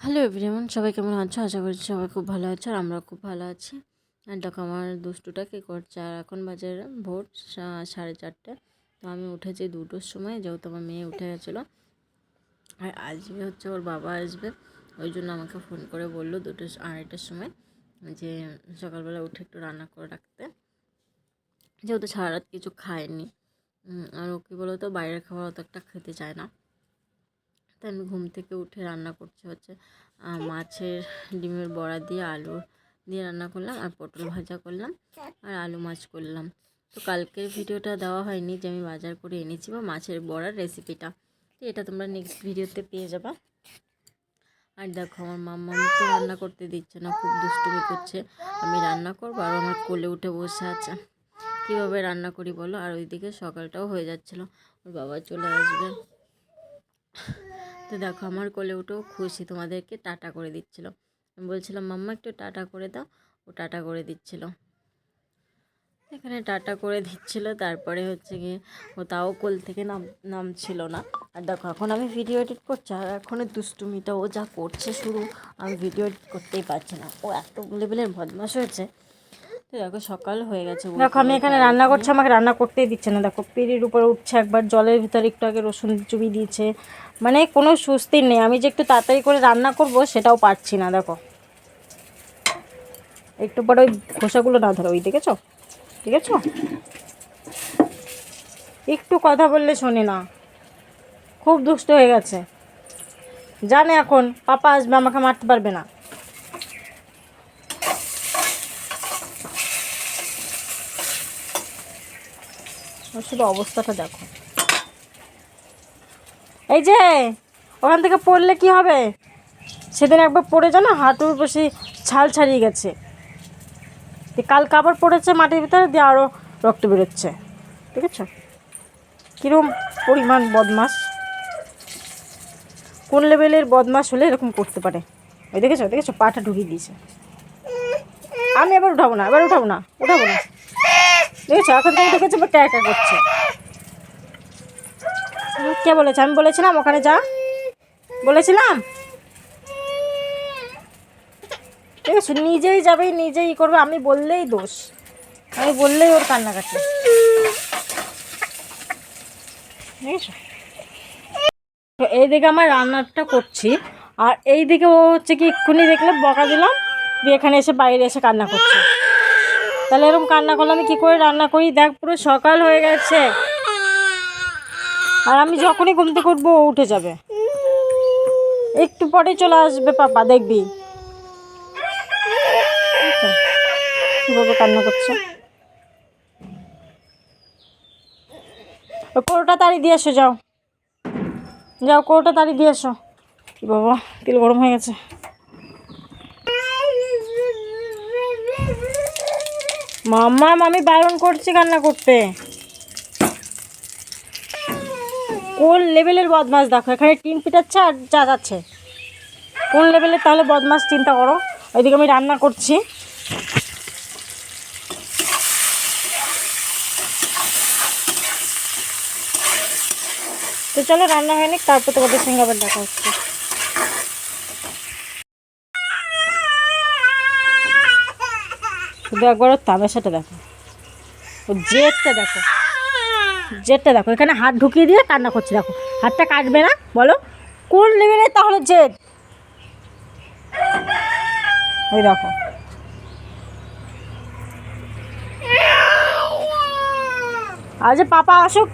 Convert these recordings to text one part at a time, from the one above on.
Hello everyone সবাই কেমন আছো? আশা করছি সবাই খুব ভালো আছো আর আমরা খুব ভালো আছি। আর দেখো, আমার দুষ্টুটা কী করছে? আর এখন বাজে ভোর সাড়ে চারটে। তো আমি উঠেছি দুটোর সময়, যেহেতু আমার মেয়ে উঠে গেছিল। আর আসবে হচ্ছে ওর বাবা আসবে। ওই জন্য আমাকে ফোন করে বলল দুটো আড়াইটার সময় যে, সকালবেলা উঠে একটু রান্না করে রাখতে। যেহেতু সারা রাত কিছু খায়নি। আর ও কী বলো তো বাইরের খাবার অত একটা খেতে চায় না। তাই আমি ঘুম থেকে উঠে রান্না করছি হচ্ছে মাছের ডিমের বড়া দিয়ে আলু দিয়ে রান্না করলাম আর পটল ভাজা করলাম আর আলু মাছ করলাম। তো কালকের ভিডিওটা দেওয়া হয়নি যে আমি বাজার করে এনেছি বা মাছের বড়ার রেসিপিটা তো এটা তোমরা নেক্সট ভিডিওতে পেয়ে যাবা। আর দেখো, আমার মাম্মা তো রান্না করতে দিচ্ছে না, খুব দুষ্টুমি করছে। আমি রান্না করব আর আমার কোলে উঠে বসে আছে। কীভাবে রান্না করি বলো? আর ওইদিকে সকালটাও হয়ে যাচ্ছিল। ওর বাবা চলে আসবে। তো দেখো আমার কোলে উঠেও খুশি তোমাদেরকে টাটা করে দিচ্ছিল। আমি বলছিলাম মাম্মা একটু টাটা করে দাও। ও টাটা করে দিচ্ছিল। এখানে টাটা করে দিচ্ছিল তারপরে হচ্ছে গিয়ে ও তাও কোল থেকে নাম নামছিল না। আর দেখো এখন আমি ভিডিও এডিট করছি আর এখনও দুষ্টুমিটা ও যা করছে শুরু আমি ভিডিও এডিট করতেই পারছি না। ও এত লেভেলের বদমাশ হয়েছে। তো দেখো সকাল হয়ে গেছে দেখো আমি এখানে রান্না করছি আমাকে রান্না করতেই দিচ্ছে না। দেখো পিঁড়ির উপরে উঠছে একবার জলের ভিতরে একটু আগে রসুন চুবি দিয়েছে। মানে কোনো সুস্থির নেই। আমি যে একটু তাড়াতাড়ি করে রান্না করব, সেটাও পারছি না, দেখো। একটু পরে ওই খোসাগুলো না ধরো, ওই দেখেছ? ঠিক আছে একটু কথা বললে শোনে না। খুব দুষ্ট হয়ে গেছে। জানে এখন, পাপা আসবে, আমাকে মারতে পারবে না। শুধু অবস্থাটা দেখো। এই যে, ওখান থেকে পড়লে কি হবে? সেদিন একবার পড়ে জানো হাঁটুর বসে ছাল ছাড়িয়ে গেছে। কালকে আবার পড়েছে মাটির ভিতরে, দিয়ে আরও রক্ত বেরোচ্ছে। ঠিক আছে? কীরকম পরিমাণ বদমাস কোন লেভেলের বদমাস হলে এরকম করতে পারে? ওই দেখেছ দেখেছ? পাটা ঢুকিয়ে দিয়েছে। আমি এবার উঠাবো না এবার উঠাবো না উঠাবো না। দেখেছ? এখন থেকে দেখেছ বা ক্যাকা করছে। কে বলেছে? আমি বলেছিলাম, ওখানে যা। বলেছিলাম? ঠিক আছে, নিজেই যাবে, নিজেই করবে, আমি বললেই দোষ। আমি বললেই ওর কান্নাকাটি। দেখেছ তো এইদিকে আমার রান্নাটা করছি, আর এইদিকে ও হচ্ছে কি এক্ষুনি দেখলে বকা দিলাম, দিয়ে এখানে এসে বাইরে এসে কান্না করছে। তাহলে এরকম কান্না করলে আমি কী করে রান্না করি? দেখ, পুরো সকাল হয়ে গেছে। আর আমি যখনই ঘুম থেকে উঠবো, ও উঠে যাবে। একটু পরে চলে আসবে পাপা, দেখবি। কীভাবে কান্না করছে। ও কোটোটা তাড়ি দিয়ে এসো, যাও। যাও কোটোটা তাড়ি দিয়ে এসো। কি বাবা, তেল গরম হয়ে গেছে। মাম্মা, মামি বারণ করছি কান্না করতে। কোন লেভেলের বদমাস দেখো? এখানে টিন পিটাচ্ছে আর যা যাচ্ছে। কোন লেভেলের তাহলে বদমাস চিন্তা করো। ওইদিকে আমি রান্না করছি। তো চলো, রান্না হয়নি, তারপর তোমাদের সঙ্গে আবার দেখা হচ্ছে। শুধু একবার ওর তামাশাটা দেখো। ও জেটটা দেখো। জেটটা দেখো, এখানে হাত ঢুকিয়ে দিয়ে কান্না করছে, দেখো। হাতটা কাটবে না, বলো। কোন লেভেলে তাহলে জেট ওই দেখো। যে পাপা আসুক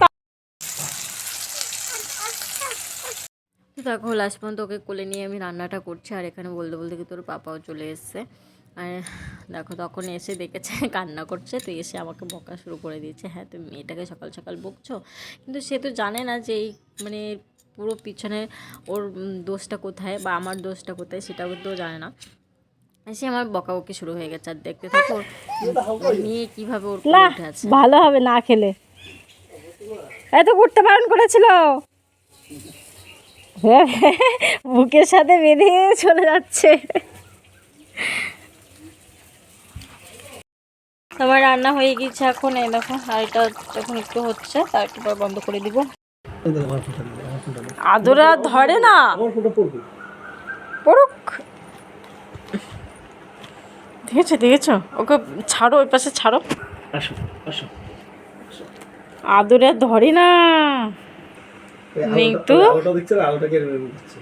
দেখো লাস্ট পর্যন্ত ওকে কোলে নিয়ে আমি রান্নাটা করছি, আর এখানে বলতে বলতে কি তোর পাপাও চলে এসছে। আর দেখো তখন এসে দেখেছে কান্না করছে তো এসে আমাকে বকা শুরু করে দিয়েছে হ্যাঁ তুমি মেয়েটাকে সকাল সকাল বকছো? কিন্তু সে তো জানে না যে এই মানে পুরো পিছনে ওর দোষটা কোথায় বা আমার দোষটা কোথায় সেটাও তো জানে না। সে আমার বকাবকি শুরু হয়ে গেছে আর দেখতে থাকো মেয়ে কীভাবে ওর উঠে আছে? ভালো হবে না খেলে। এত করতে বারণ করেছিল। বুকের সাথে বেঁধে চলে যাচ্ছে। আমার রান্না হয়ে গেছে এখন এই দেখো আর এটা এখন একটু হচ্ছে তার একটু পর বন্ধ করে দিব। আদরা ধরে না? পড়ুক। দেখেছ দেখেছ? ওকে ছাড়ো ওই পাশে ছাড়ো। আসো আসো আদরে ধরি না? করছে?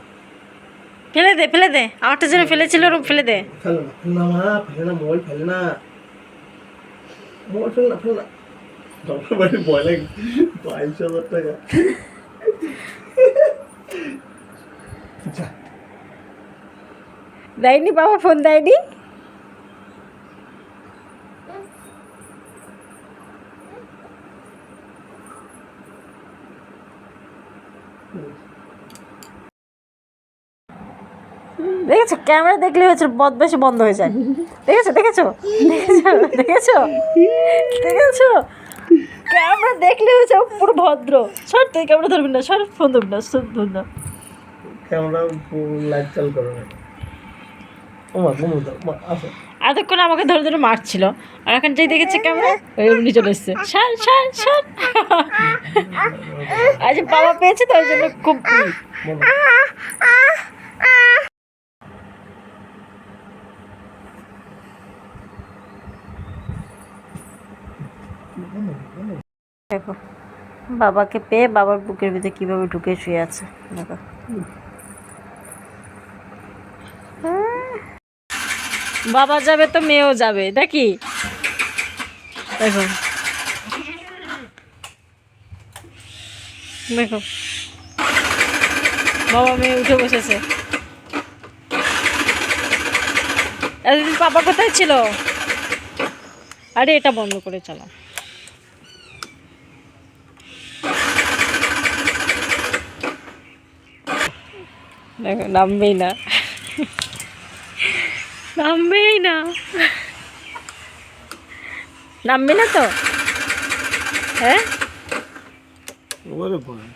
ফেলে দে ফেলে দে। আমারটা যেন ফেলেছিল ওরকম ফেলে দে। ফেলো না ফেলো না মা ফেলে না মোবাইল ফেলে না। মোবাইল ফেলে না ফেলে না। আমার বাড়ি ভয় লাগে বাইশ হাজার টাকা। দেয়নি বাবা ফোন দেয়নি? দেখেছ? ক্যামেরা দেখলে হচ্ছে বদবেশি বন্ধ হয়ে যায়। দেখেছ? দেখেছ? দেখেছ? দেখেছ? দেখেছ? ক্যামেরা দেখলে হচ্ছে পুরো ভদ্র। সর তুই ক্যামেরা ধরবি না সর ফোন ধরবি না সর ধরবি না। ক্যামেরা লাইট চালু করো না। এতক্ষণ আমাকে ধরে ধরে মারছিল। আর এখন যেই দেখেছে ক্যামেরা ওই এমনি চলে এসছে। সার সার সার। আজ বাবা পেয়েছে তো ওই জন্য খুব দেখো, বাবাকে পেয়ে বাবার বুকের ভিতরে কীভাবে ঢুকে শুয়ে আছে, দেখো। বাবা যাবে তো, মেয়েও যাবে, নাকি? দেখো। দেখো। বাবা, মেয়ে উঠে বসেছে। এতদিন পাপা কোথায় ছিল? আরে, এটা বন্ধ করে চালা দেখো নামবেই না নামবেই না নামবি না তো হ্যাঁ ওরে ভয়